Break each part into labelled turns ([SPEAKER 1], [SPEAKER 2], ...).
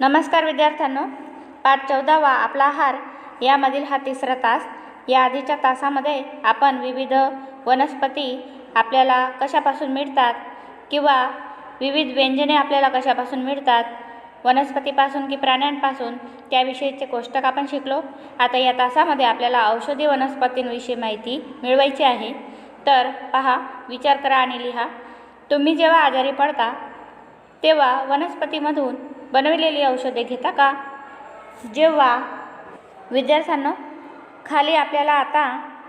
[SPEAKER 1] नमस्कार विद्यार्थ्यांनो पाठ चौदावा आपला आहार यामधील हा तिसरा तास. या आधीच्या तासामध्ये आपण विविध वनस्पती आपल्याला कशापासून मिळतात किंवा विविध व्यंजने आपल्याला कशापासून मिळतात वनस्पतीपासून की प्राण्यांपासून त्याविषयीचे कोष्टक आपण शिकलो. आता या तासामध्ये आपल्याला औषधी वनस्पतींविषयी माहिती मिळवायची आहे. तर पहा विचार करा आणि लिहा. तुम्ही जेव्हा आजारी पडता तेव्हा वनस्पतीमधून बनविलेली औषधे घेता का? जेव्हा विद्यार्थ्यांनो खाली आपल्याला आता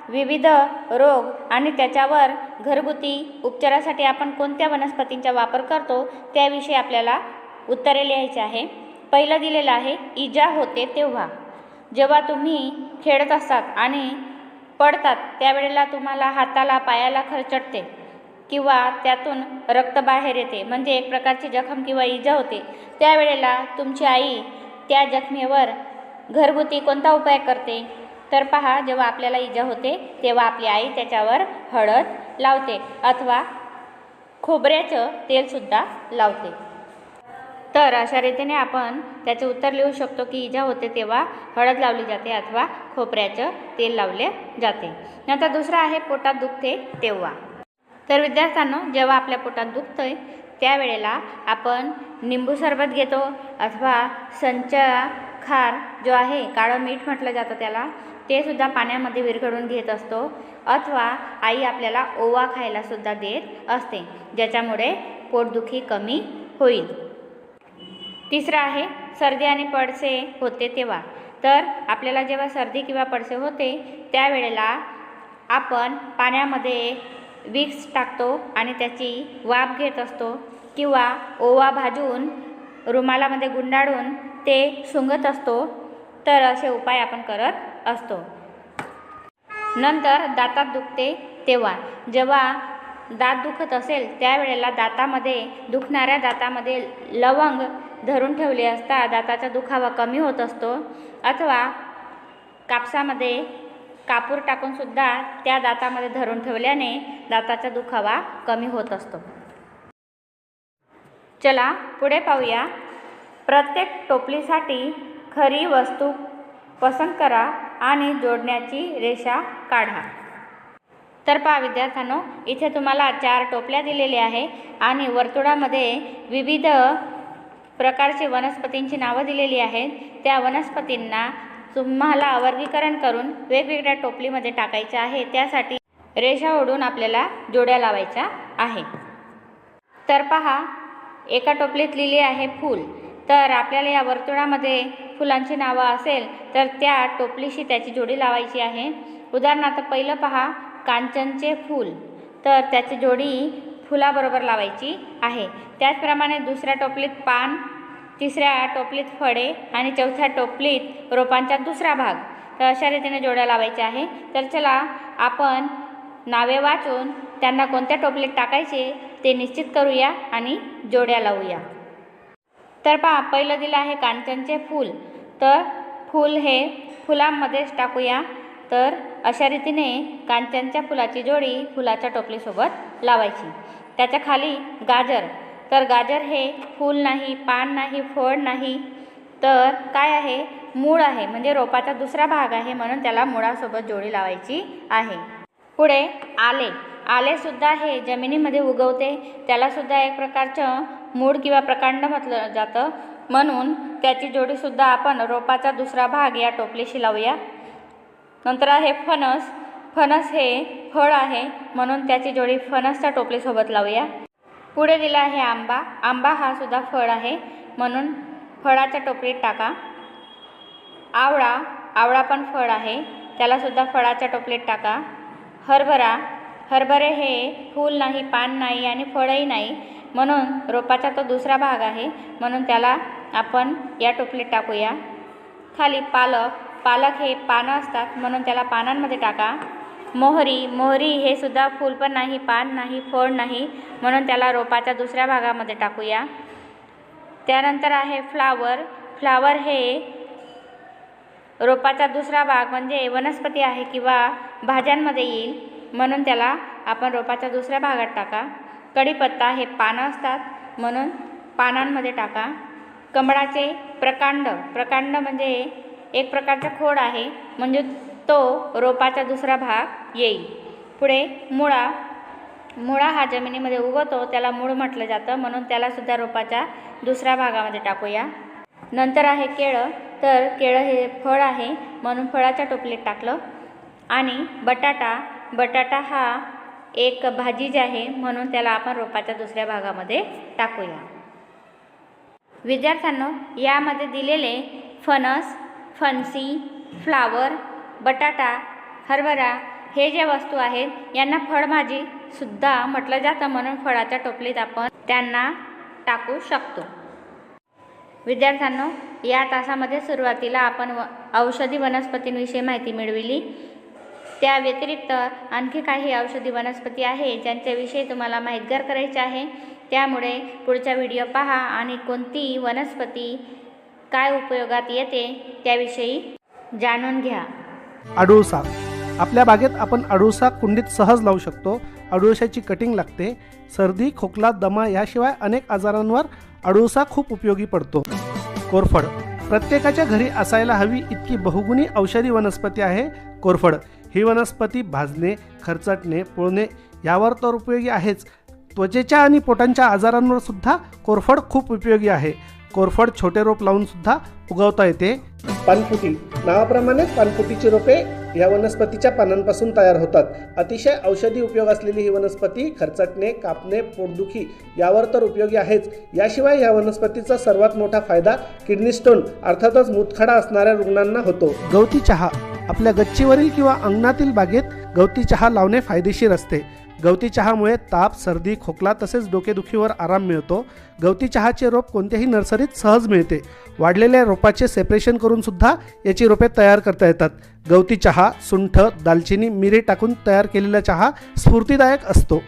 [SPEAKER 1] विविध रोग आणि त्याच्यावर घरगुती उपचारासाठी आपण कोणत्या वनस्पतींचा वापर करतो त्याविषयी आपल्याला उत्तरे लिहायची आहे. पहिलं दिलेलं आहे इजा होते तेव्हा. जेव्हा तुम्ही खेळत असतात आणि पडतात त्यावेळेला तुम्हाला हाताला पायाला खरचटते. किंवा त्यातून रक्त बाहेर येते म्हणजे एक प्रकारची जखम किंवा इजा होते. त्यावेळेला तुमची आई त्या जखमेवर घरगुती कोणता उपाय करते? तर पहा जेव्हा आपल्याला इजा होते तेव्हा आपली आई त्याच्यावर हळद लावते अथवा खोबऱ्याचं तेलसुद्धा लावते. तर अशा रीतीने आपण त्याचे उत्तर लिहू शकतो की इजा होते तेव्हा हळद लावली जाते अथवा खोबऱ्याचं तेल लावले जाते. नंतर दुसरं आहे पोटात दुखते तेव्हा. तर विद्यार्थ्यांनो जेव्हा आपल्या पोटात दुखतं आहे त्यावेळेला आपण निंबू सरबत घेतो अथवा संचा खार जो आहे काळं मीठ म्हटलं जातं त्याला ते सुद्धा पाण्यामध्ये विरघळून घेत असतो. अथवा आई आपल्याला ओवा खायलासुद्धा देत असते ज्याच्यामुळे पोटदुखी कमी होईल. तिसरं आहे सर्दी आणि पडसे होते तेव्हा. तर आपल्याला जेव्हा सर्दी किंवा पडसे होते त्यावेळेला आपण पाण्यामध्ये विक्स टाकतो आणि त्याची वाफ घेत असतो किंवा ओवा भाजून रुमालामध्ये गुंडाळून ते सुंगत असतो तर असे उपाय आपण करत असतो. नंतर दातात दुखते तेव्हा. जेव्हा दात दुखत असेल त्यावेळेला दातामध्ये दुखणाऱ्या दातामध्ये लवंग धरून ठेवले असता दाताचा दुखावा कमी होत असतो अथवा कापसामध्ये कापूर टाकूनसुद्धा त्या दातामध्ये धरून ठेवल्याने दाताचा दुखावा कमी होत असतो. चला पुढे पाहूया. प्रत्येक टोपलीसाठी खरी वस्तू पसंत करा आणि जोडण्याची रेषा काढा. तर पहा विद्यार्थ्यांनो इथे तुम्हाला चार टोपल्या दिलेल्या आहे आणि वर्तुळामध्ये विविध प्रकारची वनस्पतींची नावं दिलेली आहेत. त्या वनस्पतींना तुम्हाला वर्गीकरण करून वेगवेगळ्या टोपलीमध्ये टाकायचे आहे त्यासाठी रेषा ओढून आपल्याला जोड्या लावायच्या आहे. तर पहा एका टोपलीत लिहिली आहे फूल. तर आपल्याला या वर्तुळामध्ये फुलांची नावं असेल तर त्या टोपलीशी त्याची जोडी लावायची आहे. उदाहरणार्थ पहिलं पहा कांचनचे फूल. तर त्याची जोडी फुलाबरोबर लावायची आहे. त्याचप्रमाणे दुसऱ्या टोपलीत पान तिसऱ्या टोपलीत फळे आणि चौथ्या टोपलीत रोपांचा दुसरा भाग. तर अशा रीतीने जोड्या लावायच्या आहे. तर चला आपण नावे वाचून त्यांना कोणत्या टोपलीत टाकायचे ते निश्चित करूया आणि जोड्या लावूया. तर पहा पहिलं दिलं आहे कांचनचे फूल. तर फूल हे फुलांमध्येच टाकूया. तर अशा रीतीने कांचनच्या फुलाची जोडी फुलाच्या टोपलीसोबत लावायची. त्याच्याखाली गाजर तर गाजर हे फूल नाही पान नाही फळ नाही. तर काय आहे? मूळ आहे म्हणजे रोपाचा दुसरा भाग आहे म्हणून त्याला मुळासोबत जोडी लावायची आहे. पुढे आले. आलेसुद्धा हे जमिनीमध्ये उगवते. त्यालासुद्धा एक प्रकारचं मूळ किंवा प्रकांड म्हटलं जातं. म्हणून त्याची जोडीसुद्धा आपण रोपाचा दुसरा भाग या टोपलीशी लावूया. नंतर आहे फणस. फणस हे फळ आहे म्हणून त्याची जोडी फणसच्या टोपलीसोबत लावूया. पुढे दिला आहे आंबा. आंबा हा सुद्धा फळ आहे. म्हणून फळाच्या टोपलीत टाका. आवळा आवळा पण फळ आहे. त्यालासुद्धा फळाच्या टोपलीत टाका. हरभरा हरभरे हे फूल नाही पान नाही आणि फळही नाही. म्हणून रोपाचा तो दुसरा भाग आहे. म्हणून त्याला आपण या टोपलीत टाकूया. खाली पालक पालक हे पानं असतात. म्हणून त्याला पानांमध्ये टाका. मोहरी मोहरी हे सुद्धा फूल पण नाही पान नाही फळ नाही. म्हणून त्याला रोपाच्या दुसऱ्या भागामध्ये टाकूया. त्यानंतर आहे फ्लावर. फ्लावर हे रोपाचा दुसरा भाग म्हणजे वनस्पती आहे किंवा भाज्यांमध्ये येईल. म्हणून त्याला आपण रोपाच्या दुसऱ्या भागात टाका. कढीपत्ता हे पानं असतात. म्हणून पानांमध्ये टाका. कमळाचे प्रकांड प्रकांड म्हणजे एक प्रकारचा खोड आहे. म्हणजे तो रोपाचा दुसरा भाग येईल. पुढे मुळा मुळा हा जमिनीमध्ये उगवतो त्याला मूळ म्हटलं जातं म्हणून त्यालासुद्धा रोपाच्या दुसऱ्या भागामध्ये टाकूया. नंतर आहे केळं तर केळं हे फळ आहे म्हणून फळाच्या टोपलीत टाकलं. आणि बटाटा बटाटा हा एक भाजी जी आहे म्हणून त्याला आपण रोपाच्या दुसऱ्या भागामध्ये टाकूया. विद्यार्थ्यांनो यामध्ये दिलेले फणस फणसी फ्लावर बटाटा हरभरा हे जे वस्तू आहेत यांना फळभाजीसुद्धा म्हटलं जातं म्हणून फळाच्या टोपलीत आपण त्यांना टाकू शकतो. विद्यार्थ्यांनो या तासामध्ये सुरुवातीला आपण व औषधी वनस्पतींविषयी माहिती मिळविली. त्या व्यतिरिक्त आणखी काही औषधी वनस्पती आहे ज्यांच्याविषयी तुम्हाला माहितगार करायचे आहे. त्यामुळे पुढचा व्हिडिओ पहा आणि कोणती वनस्पती काय उपयोगात येते त्याविषयी जाणून घ्या.
[SPEAKER 2] अडुळसा आपल्या बागेत आपण अडुळसा कुंडीत सहज लावू शकतो. अडुळशाची कटिंग लागते. सर्दी खोकला दमा याशिवाय अनेक आजारांवर अडुळसा खूप उपयोगी पडतो. कोरफड. प्रत्येकाच्या घरी असायला हवी इतकी बहुगुणी औषधी वनस्पती आहे कोरफड. ही वनस्पती भाजणे खरचटणे पोळणे यावर तर उपयोगी आहेच. त्वचेच्या आणि पोटांच्या आजारांवर सुद्धा कोरफड खूप उपयोगी आहे. कोरफड छोटे रोप लावून सुद्धा उगवता येते. पानपुटी. नावाप्रमाणेच पानपुटीची रोपे या वनस्पतीच्या पानांपासून तयार होतात. अतिशय औषधी उपयोग असलेली ही वनस्पती खरचटणे कापणे पोटदुखी यावर तर उपयोगी आहेच. याशिवाय या वनस्पतीचा सर्वात मोठा फायदा किडनी स्टोन अर्थातच मूतखडा असणाऱ्या रुग्णांना होतो. गवती चहा. आपल्या गच्चीवरील किंवा अंगणातील बागेत गवती चहा लावणे फायदेशीर असते. गवती चहामुळे ताप सर्दी खोकला तसेच डोकेदुखीवर आराम मिळतो. गवती चहाचे रोप कोणत्याही नर्सरीत सहज मिळते. वाढलेल्या रोपाचे सेपरेशन करून सुद्धा याची रोपे तयार करता येतात. गवती चहा सुंठ दालचिनी मिरी टाकून तयार केलेला चहा स्फूर्तीदायक असतो.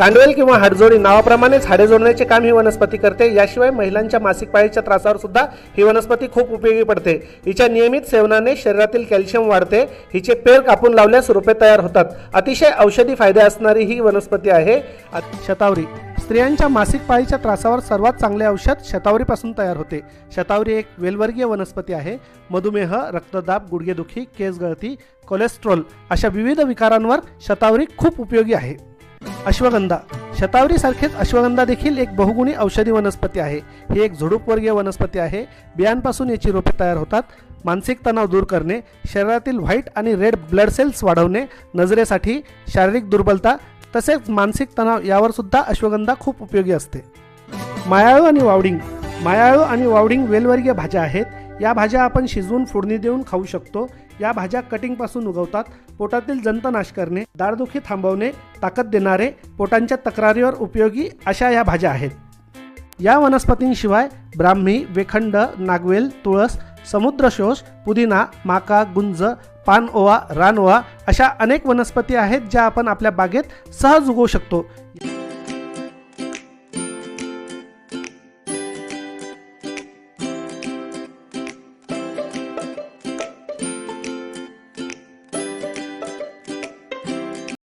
[SPEAKER 2] तांडवेल किंवा हाडजोडी नावाप्रमाणेच हाडे जोडण्याचे काम ही वनस्पती करते. याशिवाय महिलांच्या मासिक पाळीच्या त्रासावर सुद्धा ही वनस्पती खूप उपयोगी पडते. हिच्या नियमित सेवनाने शरीरातील कॅल्शियम वाढते. हिचे पेर कापून लावल्यास रोपे तयार होतात. अतिशय औषधी फायदे असणारी ही वनस्पती आहे. शतावरी. स्त्रियांच्या मासिक पाळीच्या त्रासावर सर्वात चांगले औषध शतावरीपासून तयार होते. शतावरी एक वेलवर्गीय वनस्पती आहे. मधुमेह रक्तदाब गुडघेदुखी केस गळती कोलेस्ट्रॉल अशा विविध विकारांवर शतावरी खूप उपयोगी आहे. अश्वगंधा. शतावरीसारखेच अश्वगंधा देखील एक बहुगुणी औषधी वनस्पती आहे. ही एक झुडूपवर्गीय वनस्पती आहे. बियांपासून याची रोपे तयार होतात. मानसिक तणाव दूर करणे शरीरातील व्हाईट आणि रेड ब्लड सेल्स वाढवणे नजरेसाठी शारीरिक दुर्बलता तसेच मानसिक तणाव यावर सुद्धा अश्वगंधा खूप उपयोगी असते. मायाळू आणि वावडिंग. मायाळू आणि वावडिंग वेलवर्गीय भाज्या आहेत. या भाज्या आपण शिजवून फोडणी देऊन खाऊ शकतो. या भाज्या कटिंगपासून उगवतात. पोटातील जंतनाश करणे दाडदुखी थांबवणे ताकद देणारे पोटांच्या तक्रारीवर उपयोगी अशा या भाज्या आहेत. या वनस्पतींशिवाय ब्राह्मी वेखंड नागवेल तुळस समुद्रशोष पुदिना माका गुंज पानओवा रानओवा अशा अनेक वनस्पती आहेत ज्या आपण आपल्या बागेत सहज उगवू शकतो.